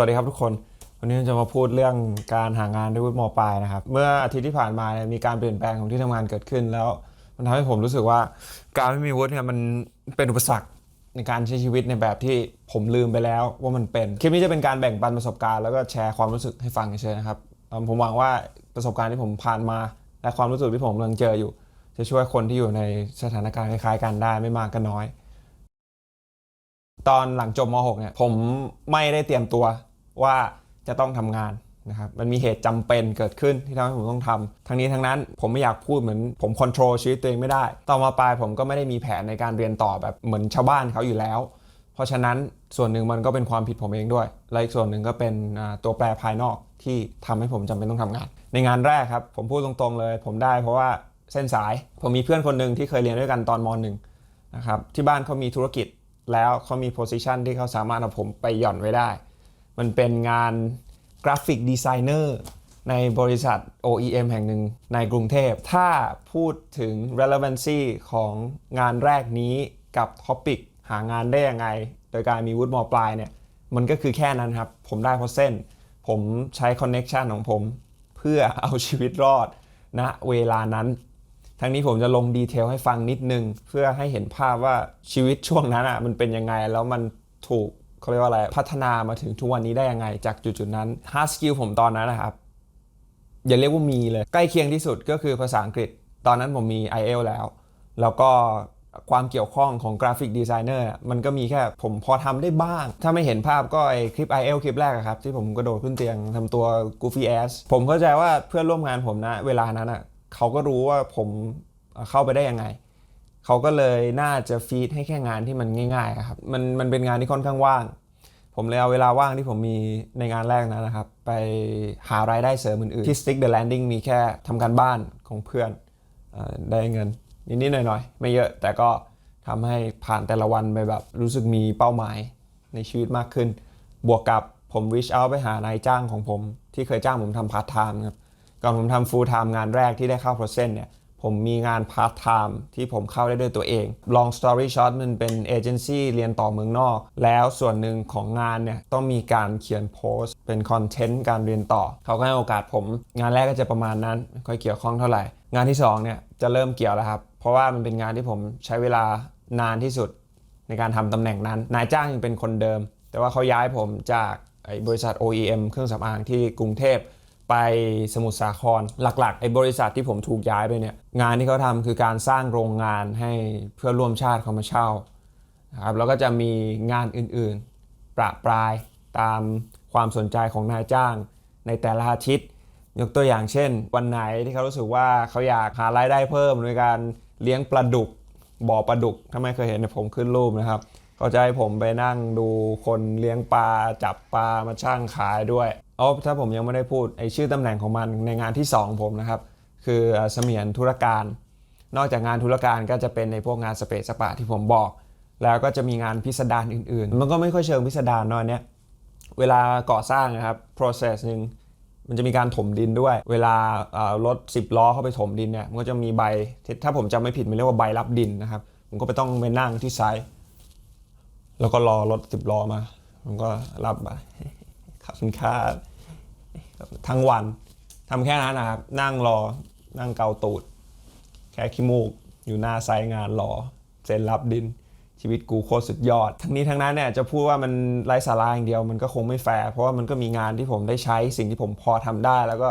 วัสดีครับทุกคน วันนี้จะมาพูดเรื่องการหางานด้วยวุฒิมปลายนะครับ เมื่ออาทิตย์ที่ผ่านมาเนี่ยมีการเปลี่ยนแปลงของที่ทำงานเกิดขึ้น แล้วมันทำให้ผมรู้สึกว่า การไม่มีวุฒิเนี่ยมันเป็นอุปสรรคในการใช้ชีวิตในแบบที่ผมลืมไปแล้วว่ามันเป็น คลิปนี้จะเป็นการแบ่งปันประสบการณ์แล้วก็แชร์ความรู้สึกให้ฟังเฉยๆนะครับผมหวังว่าประสบการณ์ที่ผมผ่านมา และความรู้สึกที่ผมกำลังเจออยู่ จะช่วยคนที่อยู่ในสถานการณ์คล้ายๆกันได้ไม่มากก็น้อย ตอนหลังจบม .6 เนี่ยผมไม่ได้เตรียมตัว ว่าจะต้องทำงานนะครับมันมีเหตุจำเป็นเกิดขึ้นที่ทำให้ผมต้องทำทั้งนี้ทั้งนั้นผมไม่อยากพูดเหมือนผมควบคุมชีวิตตัวเองไม่ได้ตอนมาปลายผมก็ไม่ได้มีแผนในการเรียนต่อแบบเหมือนชาวบ้านเขาอยู่แล้ว เพราะฉะนั้นส่วนหนึ่งมันก็เป็นความผิดผมเองด้วย และอีกส่วนหนึ่งก็เป็นตัวแปรภายนอกที่ทำให้ผมจำเป็นต้องทำงาน ในงานแรกครับผมพูดตรงๆเลย ผมได้เพราะว่าเส้นสาย ผมมีเพื่อนคนหนึ่งที่เคยเรียนด้วยกันตอนมหนึ่งนะครับที่บ้านเขามีธุรกิจแล้วเขามีโพสิชันที่เขาสามารถเอาผมไปหย่อนไว้ได้ มันเป็นงานกราฟิกดีไซเนอร์ในบริษัท OEM แห่งหนึ่งในกรุงเทพ ถ้าพูดถึง relevancy ของงานแรกนี้กับ topic หางานได้ยังไง โดยการมีวุฒิมปลายเนี่ย มันก็คือแค่นั้นครับ ผมได้เพราะเส้น ผมใช้ connection ของผม เพื่อเอาชีวิตรอดณเวลานั้น ทั้งนี้ผมจะลงดีเทลให้ฟังนิดนึง เพื่อให้เห็นภาพว่าชีวิตช่วงนั้นอะมันเป็นยังไงแล้วมันถูก เขาเรียกว่าอะไรพัฒนามาถึงทุกวันนี้ได้ยังไง จากจุดๆนั้น hard skill ผมตอนนั้นนะครับ อย่าเรียกว่ามีเลย ใกล้เคียงที่สุดก็คือภาษาอังกฤษ ตอนนั้นผมมี i อ l แล้ว แล้วก็ความเกี่ยวข้องของกราฟิกดีไซเนอร์มันก็มีแค่ผมพอทำได้บ้าง ถ้าไม่เห็นภาพก็ไอคลิป i อ l คลิปแรกครับ ที่ผมกระโดดขึ้นเตียงทำตัว goofy ass ผมเข้าใจว่าเพื่อนร่วมงานผมนะ เวลานั้นอะเขาก็รู้ว่าผมเข้าไปได้ยังไง เขาก็เลยน่าจะฟีดให้แค่งานที่มันง่ายๆครับมันมันเป็นงานที่ค่อนข้างว่าง ผมเลยเอาเวลาว่างที่ผมมีในงานแรกนั้นนะครับ ไปหารายได้เสริมอื่นๆที่ Stick the Landing มีแค่ทำการบ้านของเพื่อนอได้เงินนิดๆหน่อยๆ ไม่เยอะแต่ก็ทำให้ผ่านแต่ละวันไปแบบรู้สึกมีเป้าหมายในชีวิตมากขึ้น บวกกับผม reach out ไปหานายจ้างของผม ที่เคยจ้างผมทำพาร์ทไทม์ครับก่อนผมทำ full time งานแรกที่ได้เข้า Procent เนี่ย ผมมีงาน part time ที่ผมเข้าได้ด้วยตัวเอง long story short มันเป็นเอเจนซี่เรียนต่อเมืองนอก แล้วส่วนหนึ่งของงานเนี่ย ต้องมีการเขียนโพสต์ เป็นคอนเทนต์การเรียนต่อ เขาก็ให้โอกาสผม งานแรกก็จะประมาณนั้น ไม่ค่อยเกี่ยวข้องเท่าไหร่ งานที่2เนี่ยจะเริ่มเกี่ยวแล้วครับ เพราะว่ามันเป็นงานที่ผมใช้เวลานานที่สุดในการทำตำแหน่งนั้น นายจ้างยังเป็นคนเดิม แต่ว่าเขาย้ายผมจากบริษัท OEM เครื่องสำอางที่กรุงเทพ ไปสมุทรสาครหลักๆไอ้บริษัทที่ผมถูกย้ายไปเนี่ยงานที่เขาทำคือการสร้างโรงงานให้เพื่อร่วมชาติเขามาเช่านะครับแล้วก็จะมีงานอื่นๆ ประปรายตามความสนใจของนายจ้างในแต่ละอาทิตย์ ยกตัวอย่างเช่น วันไหนที่เขารู้สึกว่าเขาอยากหารายได้เพิ่มโดยการเลี้ยงปลาดุกบ่อปลาดุกถ้าไม่เคยเห็นเนยผมขึ้นรูปนะครับเขาจะให้ผมไปนั่งดูคนเลี้ยงปลาจับปลามาช่างขายด้วย อ๋อถ้าผมยังไม่ได้พูดไอชื่อตำแหน่งของมันในงานที่ 2 ผมนะครับ คือเอ่อเสมียนธุรการ นอกจากงานธุรการก็จะเป็นในพวกงานสเปซสปาที่ผมบอก แล้วก็จะมีงานพิสดารอื่นๆ มันก็ไม่ค่อยเชิงพิสดารนอะอันเนี้ยเวลาก่อสร้างนะครับ process หนึ่งมันจะมีการถมดินด้วย เวลารถ 10 ล้อเข้าไปถมดินเนี่ย มันก็จะมีใบ ถ้าผมจำไม่ผิดมันเรียกว่าใบรับดินนะครับ ผมก็ไปต้องไปนั่งที่ไซต์แล้วก็รอรถ 10 ล้อมา ผมก็รับไปขอบคุณค่า ทั้งวันทำแค่นั้นนะครับ นั่งรอนั่งเกาตูด แค่ขี้มูกอยู่หน้าไซต์งานรอเซ็นรับดินชีวิตกูโคตรสุดยอด ทั้งนี้ทั้งนั้นเนี่ยจะพูดว่ามันไร้สาระอย่างเดียวมันก็คงไม่แฟร์เพราะว่ามันก็มีงานที่ผมได้ใช้สิ่งที่ผมพอทำได้ แล้วก็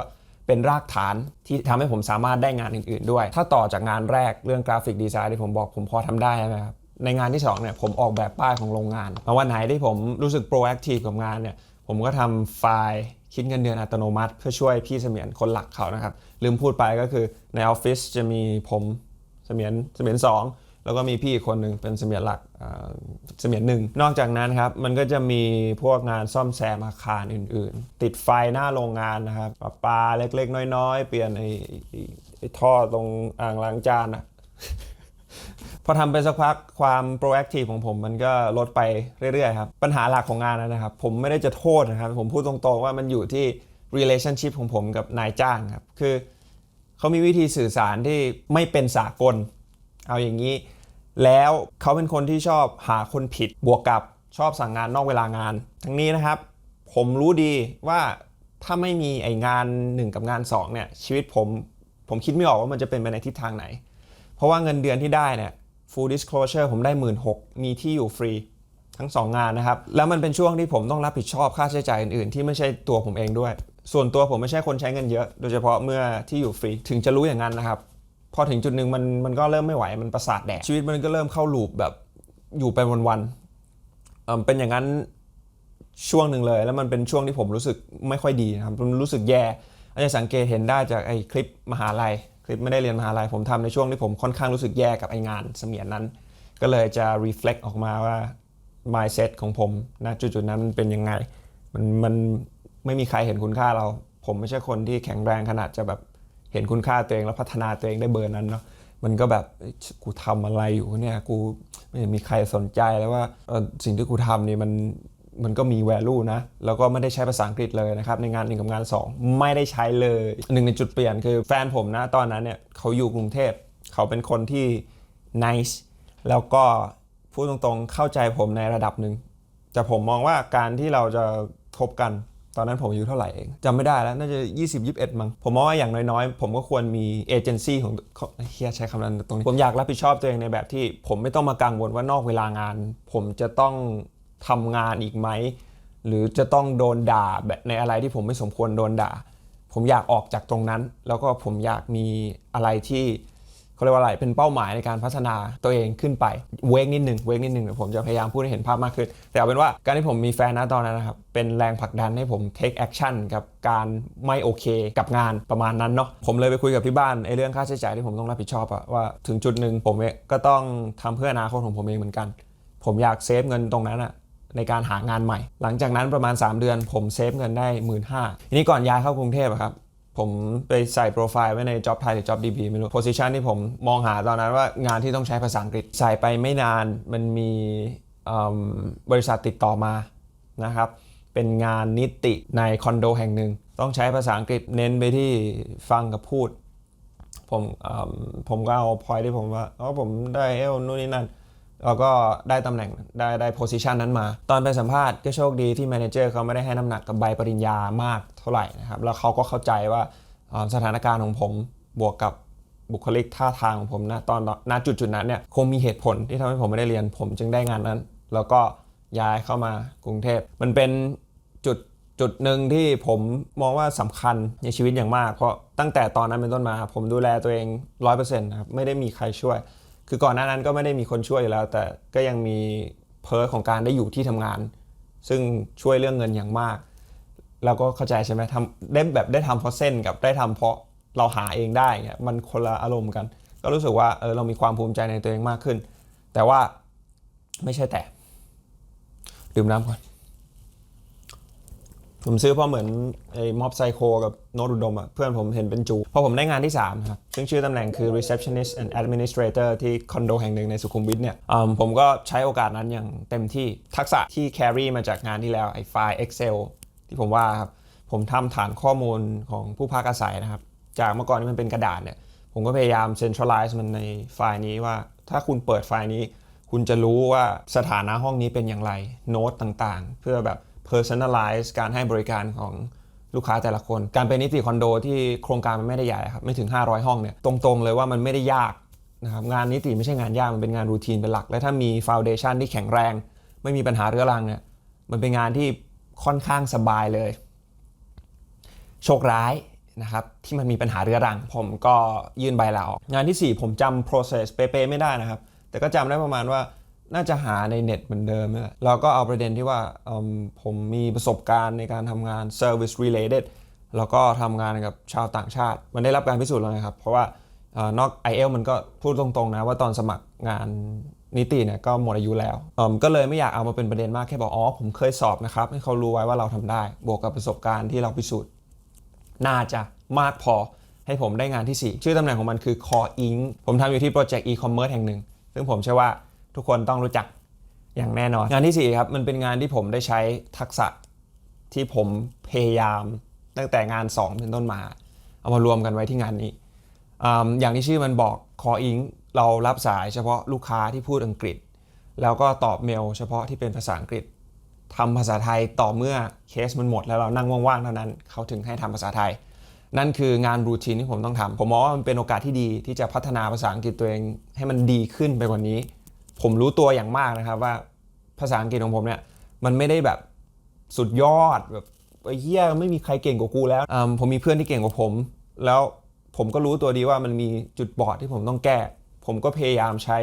เป็นรากฐานที่ทำให้ผมสามารถได้งานอื่น ๆ ด้วย ถ้าต่อจากงานแรกเรื่องกราฟิกดีไซน์ที่ผมบอกผมพอทำได้ใช่ไหมครับในงานที่สองเนี่ยผมออกแบบป้ายของโรงงานมาวันไหนที่ผมรู้สึกโปรแอคทีฟกับงานเนี่ยผมก็ทำไฟล์ คิดเงินเดือนอัตโนมัติ เพื่อช่วยพี่เสมียนคนหลักเขานะครับ ลืมพูดไปก็คือในออฟฟิศจะมีผมเสมียนเสมียนสองแล้วก็มีพี่อีกคนหนึ่งเป็นเสมียนหลักเสมียนหนึ่งนอกจากนั้นครับมันก็จะมีพวกงานซ่อมแซมอาคารอื่น ๆ ติดไฟหน้าโรงงานนะครับประปาเล็กๆ น้อยๆ เปลี่ยนไอ้ท่อตรงอ่างล้างจานอะ พอทำไปสักพักความ proactive ของผมมันก็ลดไปเรื่อยๆครับปัญหาหลักของงานนั้นนะครับ ผมไม่ได้จะโทษนะครับ ผมพูดตรงๆว่ามันอยู่ที่ relationship ของผมกับนายจ้างครับ คือเขามีวิธีสื่อสารที่ไม่เป็นสากล เอาอย่างนี้ แล้วเขาเป็นคนที่ชอบหาคนผิดบวกกับชอบสั่งงานนอกเวลางาน ทั้งนี้นะครับ ผมรู้ดีว่าถ้าไม่มีไองาน 1 กับงาน 2เนี่ยชีวิตผมผมคิดไม่ออกว่ามันจะเป็นไปในทิศทางไหน เพราะว่าเงินเดือนที่ได้เนี่ย full disclosure ผมได้ 1 6ื่นมีที่อยู่ฟรีทั้ง 2 งานนะครับ แล้วมันเป็นช่วงที่ผมต้องรับผิดชอบค่าใช้จ่ายอื่นๆ ที่ไม่ใช่ตัวผมเองด้วย ส่วนตัวผมไม่ใช่คนใช้เงินเยอะ โดยเฉพาะเมื่อที่อยู่ฟรีถึงจะรู้อย่างนั้นนะครับ พอถึงจุดหนึ่งมันมันก็เริ่มไม่ไหวมันประสาทแดกชีวิตมันก็เริ่มเข้าลูปแบบอยู่ไปวันๆเเป็นอย่างนั้นช่วงหนึ่งเลย แล้วมันเป็นช่วงที่ผมรู้สึกไม่ค่อยดีนะครับมันรู้สึกแย่อาจจะสังเกตเห็นได้จากไอ้คลิปมหาลัย คลิปไม่ได้เรียนมหาลัยผมทำในช่วงที่ผมค่อนข้างรู้สึกแย่กับไองานเสมียนนั้น ก็เลยจะ reflect ออกมาว่า mindset ของผมณจุดๆนั้นมันเป็นยังไง มันมันไม่มีใครเห็นคุณค่าเรา ผมไม่ใช่คนที่แข็งแรงขนาดจะแบบเห็นคุณค่าตัวเองแล้วพัฒนาตัวเองได้เบอร์นั้นเนาะมันก็แบบกูทำอะไรอยู่เนี่ยกูไม่มีใครสนใจแล้วว่าสิ่งที่กูทำนี่มัน มันก็มี value นะ แล้วก็ไม่ได้ใช้ภาษาอังกฤษเลยนะครับ ในงานหนึ่งกับงานสองไม่ได้ใช้เลยหนึ่งในจุดเปลี่ยนคือแฟนผมนะตอนนั้นเนี่ยเขาอยู่กรุงเทพเขาเป็นคนที่ nice แล้วก็พูดตรงๆเข้าใจผมในระดับหนึ่งแต่ผมมองว่าการที่เราจะคบกันตอนนั้นผมอายุเท่าไหร่เองจำไม่ได้แล้ว น่าจะ 20 21 มั้งผมมองว่าอย่างน้อยๆ ผมก็ควรมีเอเจนซี่ของของเฮียใช้คำนั้นตรงนี้ ผมอยากรับผิดชอบตัวเองในแบบที่ผมไม่ต้องมากังวลว่านอกเวลางาน ผมจะต้อง ทำงานอีกไหม หรือจะต้องโดนด่าแบบในอะไรที่ผมไม่สมควรโดนด่า ผมอยากออกจากตรงนั้น แล้วก็ผมอยากมีอะไรที่เขาเรียกว่าอะไรเป็นเป้าหมายในการพัฒนาตัวเองขึ้นไปเวกนิดหนึ่งเวกนิดหนึ่งเดี๋ยวผมจะพยายามพูดให้เห็นภาพมากขึ้น แต่เอาเป็นว่าการที่ผมมีแฟนนะตอนนั้นนะครับ เป็นแรงผลักดันให้ผม take action กับการไม่โอเคกับงานประมาณนั้นเนาะผมเลยไปคุยกับที่บ้านไอ้เรื่องค่าใช้จ่ายที่ผมต้องรับผิดชอบอะว่าถึงจุดหนึ่งผมก็ต้องทำเพื่ออนาคตของผมเองเหมือนกัน ผมอยากเซฟเงินตรงนั้นอะ ในการหางานใหม่ หลังจากนั้นประมาณ 3 เดือน ผมเซฟเงินได้หมื่นห้าทีนี้ก่อนย้ายเข้ากรุงเทพอะครับผมไปใส่โปรไฟล์ไว้ใน Job ไทยหรือ Job DB ไม่รู้ position ที่ผมมองหาตอนนั้นว่างานที่ต้องใช้ภาษาอังกฤษ ใส่ไปไม่นานมันมีบริษัทติดต่อมานะครับ เป็นงานนิติในคอนโดแห่งหนึ่ง ต้องใช้ภาษาอังกฤษเน้นไปที่ฟังกับพูด ผมอืมผมก็เอาพอยที่ผมว่าอ๋อผมได้เอลนู่นนี่นั่น แล้วก็ได้ตำแหน่งได้ได้โพสิชันนั้นมา ตอนไปสัมภาษณ์ก็โชคดีที่แมเนเจอร์เขาไม่ได้ให้น้ำหนักกับใบปริญญามากเท่าไหร่นะครับ แล้วเขาก็เข้าใจว่าสถานการณ์ของผมบวกกับบุคลิกท่าทางของผมนะตอนณจุดจุดๆนั้นเนี่ยคงมีเหตุผลที่ทำให้ผมไม่ได้เรียนผมจึงได้งานนั้น แล้วก็ย้ายเข้ามากรุงเทพ มันเป็นจุดจุดหนึ่งที่ผมมองว่าสำคัญในชีวิตอย่างมาก เพราะตั้งแต่ตอนนั้นเป็นต้นมา ผมดูแลตัวเอง100%นะครับไม่ได้มีใครช่วย คือก่อนหน้านั้นก็ไม่ได้มีคนช่วยอยู่แล้ว แต่ก็ยังมีเพิร์ของการได้อยู่ที่ทำงาน ซึ่งช่วยเรื่องเงินอย่างมากเราก็เข้าใจใช่ไหมทำได้แบบได้ทำเพราะเส้นกับได้ทำเพราะเราหาเองได้เงี้ยมันคนละอารมณ์กัน ก็รู้สึกว่าเออเรามีความภูมิใจในตัวเองมากขึ้น แต่ว่าไม่ใช่แต่ ดื่มน้ำก่อน ผมซื้อเพราะเหมือนไอ้ม็อบไซโคกับโนตอุดมอะเพื่อนผมเห็นเป็นจูพอผมได้งานที่3ครับซึ่งชื่อตำแหน่งคือ receptionist and administrator ที่คอนโดแห่งหนึ่งในสุขุมวิทเนี่ยผมก็ใช้โอกาสนั้นอย่างเต็มที่ทักษะที่ carry มาจากงานที่แล้วไอ้ไฟล์ Excel ที่ผมว่าครับผมทำฐานข้อมูลของผู้พักอาศัยนะครับ จากเมื่อก่อนที่มันเป็นกระดาษเนี่ยผมก็พยายาม centralize มันในไฟล์นี้ว่า ถ้าคุณเปิดไฟล์นี้ คุณจะรู้ว่าสถานะห้องนี้เป็นอย่างไรโน้ตต่างๆ เพื่อแบบ personalize การให้บริการของลูกค้าแต่ละคน การเป็นนิติคอนโดที่โครงการมันไม่ได้ใหญ่ครับไม่ถึง 500 ห้องเนี่ยตรงๆ เลยว่ามันไม่ได้ยากนะครับงานนิติไม่ใช่งานยากมันเป็นงานรูทีนเป็นหลัก และถ้ามี foundation ที่แข็งแรง ไม่มีปัญหาเรื้อรังเนี่ยมันเป็นงานที่ค่อนข้างสบายเลย โชคร้ายนะครับที่มันมีปัญหาเรื้อรัง ผมก็ยื่นใบลาออก งานทีสี่4 ผมจำ process เป๊ะๆไม่ได้นะครับ แต่ก็จำได้ประมาณว่า น่าจะหาในเน็ตเหมือนเดิมนี่แหละเราก็เอาประเด็นที่ว่าผมมีประสบการณ์ในการทำงาน service related แล้วก็ทำงานกับชาวต่างชาติ มันได้รับการพิสูจน์แล้วนะครับ เพราะว่าเอ่อนอก i อ l มันก็พูดตรงๆนะว่าตอนสมัครงานนิติเนี่ยก็หมดอายุแล้ว ก็เลยไม่อยากเอามาเป็นประเด็นมากแค่บอกอ๋อผมเคยสอบนะครับ ให้เขารู้ไว้ว่าเราทำได้ บวกกับประสบการณ์ที่เราพิสูจน์ น่าจะมากพอให้ผมได้งานที่ 4 ชื่อตำแหน่งของมันคือ Core Inc ผมทำอยู่ที่โปรเจกต์ e-commerce แห่งหนึ่ง ซึ่งผมเชื่อว่า ทุกคนต้องรู้จักอย่างแน่นอน งานที่ 4 ครับ มันเป็นงานที่ผมได้ใช้ทักษะที่ผมพยายามตั้งแต่งาน 2 เป็นต้นมา เอามารวมกันไว้ที่งานนี้ออย่างที่ชื่อมันบอก Core Inc เรารับสายเฉพาะลูกค้าที่พูดอังกฤษ แล้วก็ตอบเมลเฉพาะที่เป็นภาษาอังกฤษทำภาษาไทยต่อเมื่อเคสมันหมด แล้วเรานั่งว่างๆเท่านั้นเขาถึงให้ทำภาษาไทย นั่นคืองานรูทีนที่ผมต้องทำผมมองว่ามันเป็นโอกาสที่ดีที่จะพัฒนาภาษาอังกฤษตัวเองให้มันดีขึ้นไปกว่านี้ ผมรู้ตัวอย่างมากนะครับว่าภาษาอังกฤษของผมเนี่ยมันไม่ได้แบบสุดยอดแบบไอ้เหี้ยไม่มีใครเก่งกว่ากูแล้วผมมีเพื่อนที่เก่งกว่าผม แล้วผมก็รู้ตัวดีว่ามันมีจุดบอดที่ผมต้องแก้ ผมก็พยายามใช้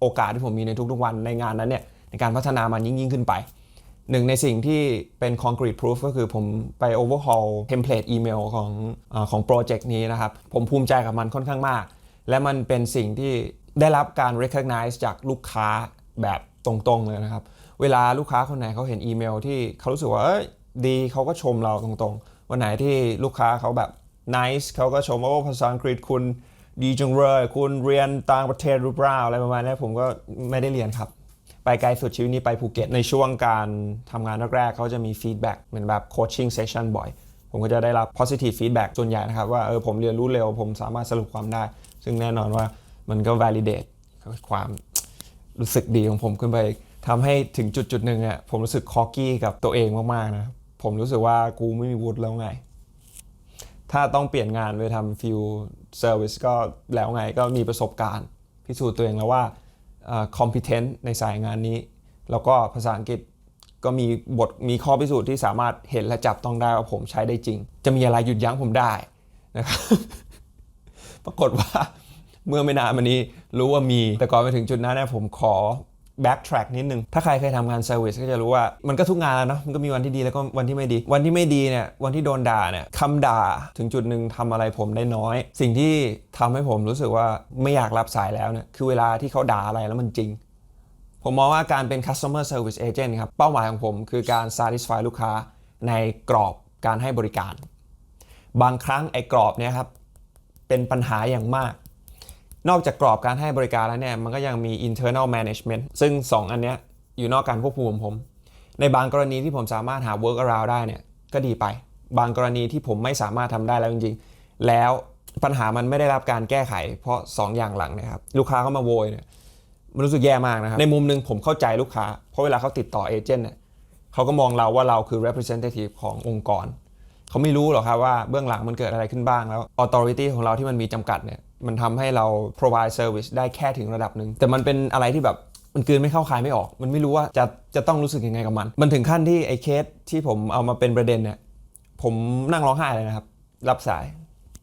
โอกาสที่ผมมีในทุกๆวันในงานนั้นเนี่ยในการพัฒนามันยิ่งยิ่งๆขึ้นไปหนึ่งในสิ่งที่เป็น concrete proof ก็คือผมไป overhaul template email ของอของโปรเจกต์นี้นะครับ ผมภูมิใจกับมันค่อนข้างมาก และมันเป็นสิ่งที่ ได้รับการ recognize จากลูกค้าแบบตรงๆเลยนะครับ เวลาลูกค้าคนไหนเขาเห็นอีเมลที่เขารู้สึกว่าเอ้ยดีเขาก็ชมเราตรงๆ วันไหนที่ลูกค้าเขาแบบ nice เขาก็ชมว่าภาษาอังกฤษคุณดีจังเลยคุณเรียนต่างประเทศหรือเปล่าอะไรประมาณนี้ผมก็ไม่ได้เรียนครับ ไปไกลสุดชีวิตนี้ไปภูเก็ต ในช่วงการทำงานแรกๆเขาจะมีฟีดแบ็กเหมือนแบบโคชชิ่งเซสชั่นบ่อย ผมก็จะได้รับ positive feedback ส่วนใหญ่นะครับ ว่าเออผมเรียนรู้เร็ว ผมสามารถสรุปความได้ ซึ่งแน่นอนว่า มันก็ validate ความรู้สึกดีของผมขึ้นไปทำให้ถึงจุดจุดหนึ่งอะผมรู้สึกคอกี้กับตัวเองมาก ๆ นะ ผมรู้สึกว่ากูไม่มีวุฒิแล้วไง ถ้าต้องเปลี่ยนงานไปทำฟิลเซอร์วิสก็แล้วไงก็มีประสบการณ์ พิสูจน์ตัวเองแล้วว่าอ่อ competent ในสายงานนี้ แล้วก็ภาษาอังกฤษก็มีบทมีข้อพิสูจน์ที่สามารถเห็นและจับต้องได้ว่าผมใช้ได้จริง จะมีอะไรหยุดยั้งผมได้นะครับปรากฏว่า เมื่อไม่นานมานี้รู้ว่ามี แต่ก่อนไปถึงจุดนั้นเนยผมขอ backtrack นิดนึง ถ้าใครเคยทำงาน service ก็จะรู้ว่ามันก็ทุกงานแล้วเนาะมันก็มีวันที่ดีแล้วก็วันที่ไม่ดี วันที่ไม่ดีเนี่ยวันที่โดนด่าเนี่ยคำด่าถึงจุดหนึ่งทำอะไรผมได้น้อย สิ่งที่ทำให้ผมรู้สึกว่าไม่อยากรับสายแล้วเนี่ยคือเวลาที่เขาด่าอะไรแล้วมันจริง ผมมองว่าการเป็น customer service agent ครับ เป้าหมายของผมคือการ satisfy ลูกค้าในกรอบการให้บริการ บางครั้งไอ้กรอบเนี่ยครับเป็นปัญหาอย่างมาก นอกจากกรอบการให้บริการแล้วเนี่ยมันก็ยังมี internal management ซึ่ง 2 อันเนี้ยอยู่นอกการควบคุมของผม ในบางกรณีที่ผมสามารถหา work around ได้เนี่ยก็ดีไป บางกรณีที่ผมไม่สามารถทำได้แล้วจริงๆ แล้วปัญหามันไม่ได้รับการแก้ไข เพราะ 2 อย่างหลังนะครับลูกค้าเข้ามาโวยเนี่ยมันรู้สึกแย่มากนะครับในมุมหนึ่งผมเข้าใจลูกค้า เพราะเวลาเขาติดต่อเอเจนต์เนี่ยเขาก็มองเราว่าเราคือ representative ขององค์กร เขาไม่รู้หรอกครับว่าเบื้องหลังมันเกิดอะไรขึ้นบ้างแล้ว authority ของเราที่มันมีจำกัดเนี่ย มันทำให้เรา provide service ได้แค่ถึงระดับหนึ่งแต่มันเป็นอะไรที่แบบมันกลืนไม่เข้าคายไม่ออก มันไม่รู้ว่าจะจะต้องรู้สึกยังไงกับมัน มันถึงขั้นที่ไอ้เคสที่ผมเอามาเป็นประเด็นเนี่ยผมนั่งร้องไห้เลยนะครับ รับสาย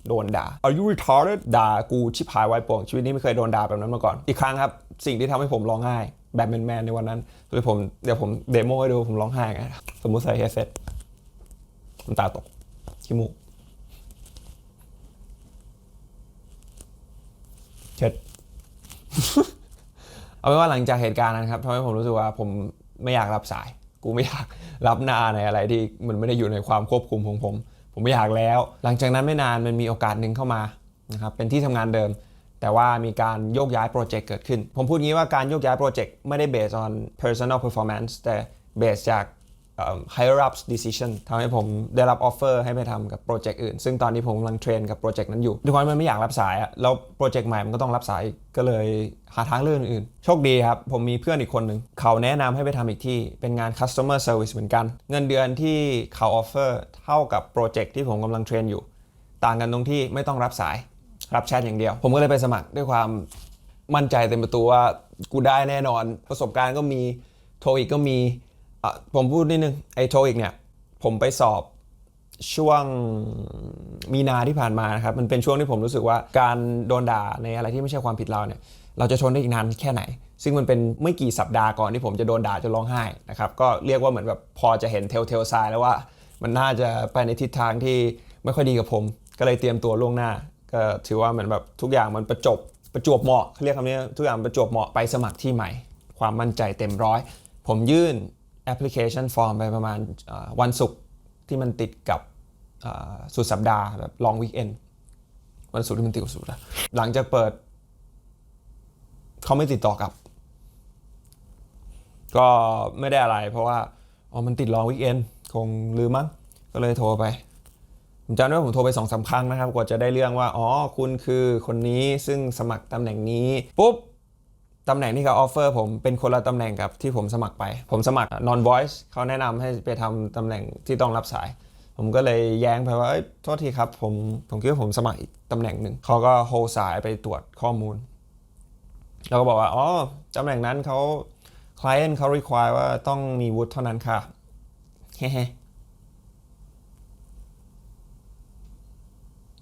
โดนด่า Are you retarded ด่ากูชิบหายไวายป่วงชีวิตนี้ไม่เคยโดนด่าแบบนั้นมาก่อน อีกครั้งครับ สิ่งที่ทำให้ผมร้องไห้แบบแมนๆในวันนั้นเดี๋ยผมเดี๋ยวผมเดโมให้ดูผมร้องไห้ไงสมมติใส่เฮดเซ็ตน้ำตาตกขี้มูก เช็ด เอาเป็นว่าหลังจากเหตุการณ์นั้นครับทำให้ผมรู้สึกว่าผมไม่อยากรับสาย กูไม่อยากรับหน้าในอะไรที่มันไม่ได้อยู่ในความควบคุมของผม ผมไม่อยากแล้ว หลังจากนั้นไม่นานมันมีโอกาสหนึ่งเข้ามานะครับเป็นที่ทำงานเดิม แต่ว่ามีการโยกย้ายโปรเจกต์เกิดขึ้น ผมพูดงี้ว่าการโยกย้ายโปรเจกต์ไม่ได้ based on personal performance แต่ based จาก higher ups decision ทำให้ผมได้รับ offer ให้ไปทำกับโปรเจกต์อื่น ซึ่งตอนนี้ผมกำลังเทรนกับโปรเจกต์นั้นอยู่ด้วยความที่มันไม่อยากรับสายอะแล้วโปรเจกต์ใหม่มันก็ต้องรับสายก็เลยหาทางเลือกอื่น โชคดีครับ ผมมีเพื่อนอีกคนหนึ่ง เขาแนะนำให้ไปทำอีกที่ เป็นงาน customer service เหมือนกัน เงินเดือนที่เขา offer เท่ากับโปรเจกต์ที่ผมกำลังเทรนอยู่ ต่างกันตรงที่ไม่ต้องรับสาย รับแชทอย่างเดียว ผมก็เลยไปสมัครด้วยความมั่นใจเต็มประตูว่ากูได้แน่นอน ประสบการณ์ก็มี โทอีกก็มี ผมพูดนิดนึงไอ้โทอีกเนี่ย ผมไปสอบช่วงมีนาที่ผ่านมานะครับ มันเป็นช่วงที่ผมรู้สึกว่าการโดนด่าในอะไรที่ไม่ใช่ความผิดเราเนี่ย เราจะทนได้อีกนานแค่ไหน ซึ่งมันเป็นไม่กี่สัปดาห์ก่อนที่ผมจะโดนด่าจนร้องไห้นะครับ ก็เรียกว่าเหมือนแบบพอจะเห็นเทลเทลไซแล้วว่า มันน่าจะไปในทิศทางที่ไม่ค่อยดีกับผม ก็เลยเตรียมตัวล่วงหน้า ก็ถือว่าเหมือนแบบทุกอย่างมันประจบประจวบเหมาะเขาเรียกคำนี้ทุกอย่างประจวบเหมาะไปสมัครที่ใหม่ ความมั่นใจเต็มร้อย ผมยื่น แอปพลิเคชันฟอร์มไปประมาณวันศุกร์ที่มันติดกับสุดสัปดาห์แบบลองวีคเอนวันศุกร์ที่มันติดกับสุดหลังจากเปิด เขาไม่ติดต่อกลับ ก็ไม่ได้อะไร เพราะว่าอ๋อมันติดลองวีคเอนคงลืมมั้งก็เลยโทรไปผมจำได้ว่าผมโทรไปสองสามครั้งนะครับกว่าจะได้เรื่องว่า อ๋อ คุณคือคนนี้ซึ่งสมัครตำแหน่งนี้ ปุ๊บ ตำแหน่งที่เขาออฟเฟอร์ผมเป็นคนละตำแหน่งกับที่ผมสมัครไป ผมสมัคร non voice เขาแนะนำให้ไปทำตำแหน่งที่ต้องรับสาย ผมก็เลยแย้งไปว่าเอ้ยโทษทีครับผมผมคิดว่าผมสมัครอีกตำแหน่งหนึ่งเขาก็โฮสายไปตรวจข้อมูลแล้วก็บอกว่าอ๋อตำแหน่งนั้นเขา client เขา require ว่าต้องมีวุฒิเท่านั้นค่ะเฮ้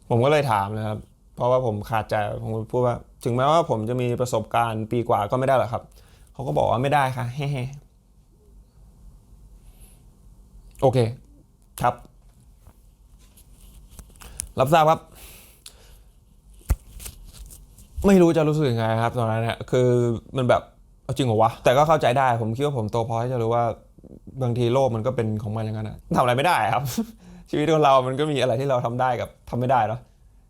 ผมก็เลยถามนะครับ เพราะว่าผมขาดใจผมก็พูดว่า ถึงแม้ว่าผมจะมีประสบการณ์ปีกว่าก็ไม่ได้หรอกครับ เขาก็บอกว่าไม่ได้ค่ะเฮ้โอเค ครับ รับทราบครับ ไม่รู้จะรู้สึกยังไงครับ ตอนนั้นเนี่ยคือมันแบบเอาจริงเหรอวะ แต่ก็เข้าใจได้ ผมคิดว่าผมโตพอที่จะรู้ว่า บางทีโลกมันก็เป็นของมันอย่างนั้นนะทำอะไรไม่ได้ครับ ชีวิตของเรา มันก็มีอะไรที่เราทำได้กับทำไม่ได้เนาะ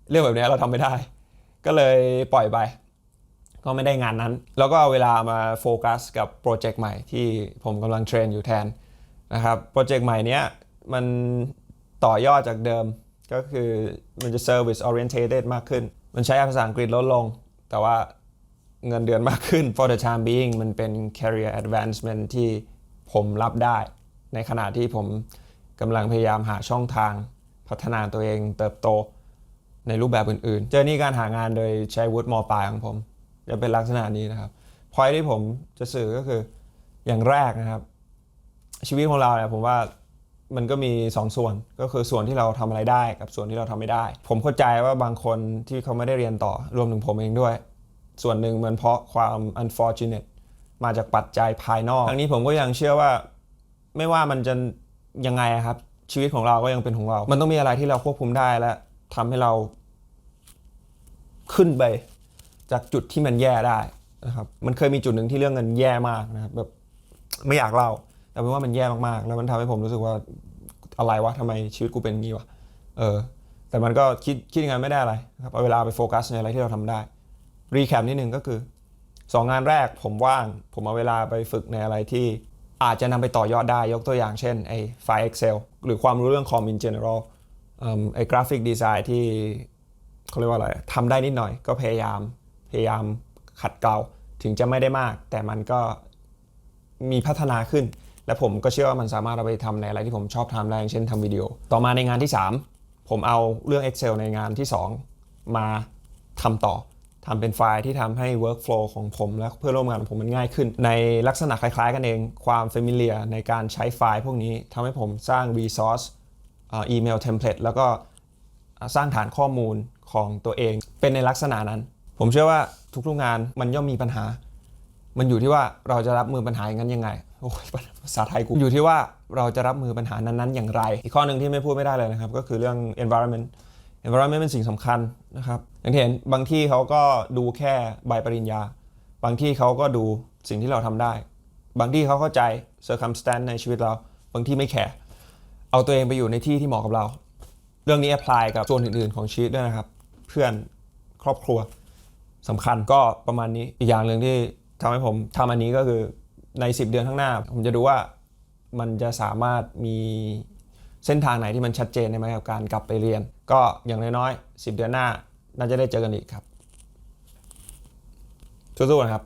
เรื่องแบบนี้เราทำไม่ได้ ก็เลยปล่อยไปก็ไม่ได้งานนั้น แล้วก็เอาเวลามาโฟกัสกับโปรเจกต์ใหม่ที่ผมกำลังเทรนอยู่แทนนะครับโปรเจกต์ใหม่เนี้ยมันต่อยอดจากเดิมก็คือมันจะ service oriented มากขึ้น มันใช้ภาษาอังกฤษลดลง แต่ว่าเงินเดือนมากขึ้น for the time being มันเป็น career advancement ที่ผมรับได้ ในขณะที่ผมกำลังพยายามหาช่องทางพัฒนาตัวเองเติบโต ในรูปแบบอื่นๆ เจอนี่การหางานโดยใช้วุฒิมปลายของผม จะเป็นลักษณะนี้นะครับพอยที่ผมจะสื่อก็คืออย่างแรกนะครับ ชีวิตของเราเนี่ยผมว่ามันก็มีสองส่วนก็คือส่วนที่เราทำอะไรได้กับส่วนที่เราทำไม่ได้ ผมเข้าใจว่าบางคนที่เขาไม่ได้เรียนต่อรวมถึงผมเองด้วย ส่วนหนึ่งมันเพราะความ unfortunate มาจากปัจจัยภายนอกทั้งนี้ผมก็ยังเชื่อว่าไม่ว่ามันจะยังไงอะครับชีวิตของเราก็ยังเป็นของเรา มันต้องมีอะไรที่เราควบคุมได้และทำให้เรา ขึ้นไปจากจุดที่มันแย่ได้นะครับมันเคยมีจุดหนึ่งที่เรื่องเงินแย่มากนะครับแบบไม่อยากเล่า แต่เป็นว่ามันแย่มากๆ แล้วมันทำให้ผมรู้สึกว่าอะไรวะทำไมชีวิตกูเป็นงี้วะเออแต่มันก็คิดคิดยังไงไม่ได้อะไรครับเอาเวลาไปโฟกัสในอะไรที่เราทำได้รีแคปนิดนึงก็คือ2งานแรกผมว่าง ผมเอาเวลาไปฝึกในอะไรที่อาจจะนำไปต่อยอดได้ยกตัวอย่างเช่นไอ้ไฟล์ Excel หรือความรู้เรื่องคอม in general เอิ่มไอ้กราฟิกดีไซน์ที่ เขาเรียกว่าอะไรทำได้นิดหน่อย ก็พยายามพยายามขัดเกลาถึงจะไม่ได้มาก แต่มันก็มีพัฒนาขึ้น และผมก็เชื่อว่ามันสามารถเอาไปทำในอะไรที่ผมชอบทำได้เช่นทำวิดีโอ ต่อมาในงานที่ 3 ผมเอาเรื่อง Excel ในงานที่ 2 มาทำต่อทำเป็นไฟล์ที่ทำให้ workflow ของผมและเพื่อนร่วมงานของผมมันง่ายขึ้น ในลักษณะคล้ายๆกันเองความ familiar ในการใช้ไฟล์พวกนี้ทำให้ผมสร้าง resource อ่าอีเมลเทมเพลตแล้วก็สร้างฐานข้อมูล ของตัวเอง เป็นในลักษณะนั้น ผมเชื่อว่าทุกๆงานมันย่อมมีปัญหา มันอยู่ที่ว่าเราจะรับมือปัญหาอย่างนั้นยังไงโอ้ยภาษาไทยกูอยู่ที่ว่าเราจะรับมือปัญหานั้นๆ อย่างไร อีกข้อหนึ่งที่ไม่พูดไม่ได้เลยนะครับ ก็คือเรื่อง environment environment เป็นสิ่งสำคัญนะครับอย่างที่เห็นบางที่เขาก็ดูแค่ใบปริญญา บางที่เขาก็ดูสิ่งที่เราทำได้ บางที่เขาเข้าใจ circumstance ในชีวิตเรา บางที่ไม่แคร์เอาตัวเองไปอยู่ในที่ที่เหมาะกับเรา เรื่องนี้ apply กับส่วนอื่นๆ ของชีวิตด้วยนะครับ เพื่อนครอบครัวสำคัญก็ประมาณนี้อีกอย่างหนึ่งที่ทำให้ผมทำอันนี้ก็คือใน 10 เดือนข้างหน้า ผมจะดูว่ามันจะสามารถมีเส้นทางไหนที่มันชัดเจนได้ไหมกับการกลับไปเรียน ก็อย่างน้อยๆ10 เดือนหน้า น่าจะได้เจอกันอีกครับสู้ๆนะครับ